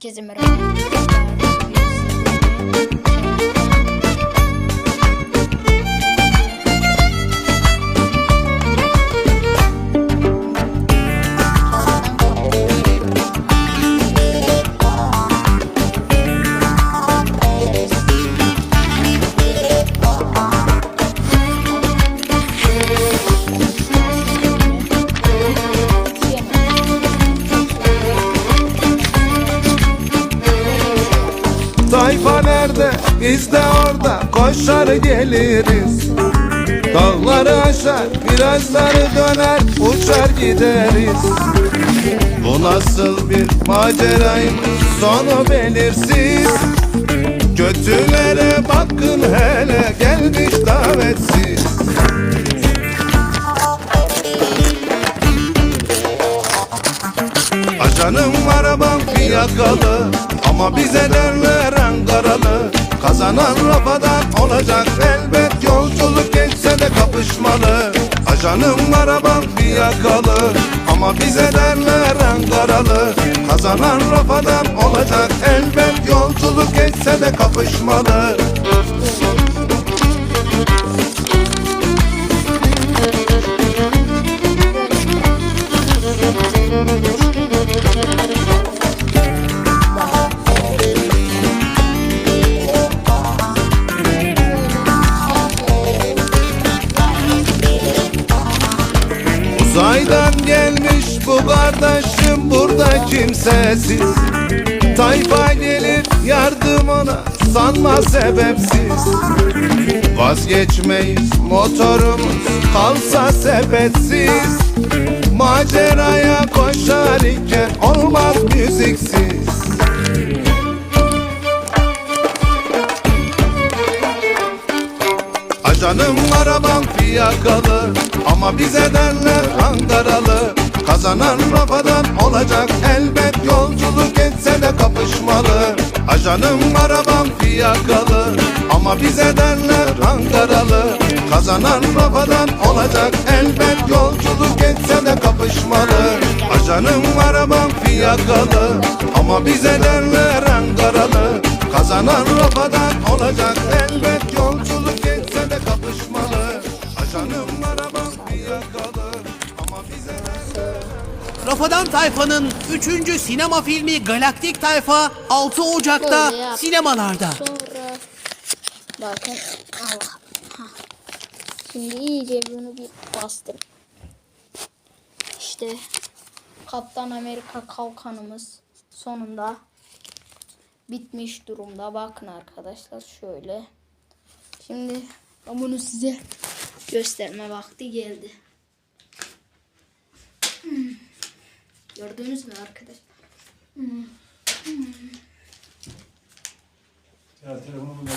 Herkese. Tayfa nerede? Biz de orada. Koşar geliriz. Dağları aşar, virajları döner, uçar gideriz. Bu nasıl bir maceraymış, sonu belirsiz. Kötülere bakın hele, gelmiş davetsiz. Ajanım arabam fiyakalı Ama bize derler Kazanan rafadan olacak elbet. Yolculuk geçse de kapışmalı. Ajanım arabam fiyakalı. Ama bize derler Ankaralı. Kazanan rafadan olacak elbet. Yolculuk geçse de kapışmalı Uzaydan gelmiş bu kardeşim burada kimsesiz. Tayfa gelir yardım ona sanma sebepsiz. Vazgeçmeyiz motorumuz kalsa sepetsiz Maceraya koşar iken olmaz müziksiz Ajanım arabam fiyakalı. Ama bize derler Ankaralı Kazanan rafadan olacak elbet. Yolculuk etse de kapışmalı. Ajanım arabam fiyakalı. Ama bize derler Ankaralı Kazanan rafadan olacak elbet. Yolculuk etse de kapışmalı. Ajanım arabam fiyakalı. Ama bize derler Ankaralı Kazanan rafadan olacak elbet Rafadan Tayfa'nın 3. sinema filmi Galaktik Tayfa 6 Ocak'ta yap. sinemalarda. Sonra bakın Allah. Hah. Şimdi iyice bunu bir bastır. İşte Kaptan Amerika kalkanımız sonunda bitmiş durumda. Bakın arkadaşlar şöyle. Şimdi ben bunu size gösterme vakti geldi. Hmm. Gördünüz mü arkadaş? Hmm. Hmm. Ya telefonumu ver.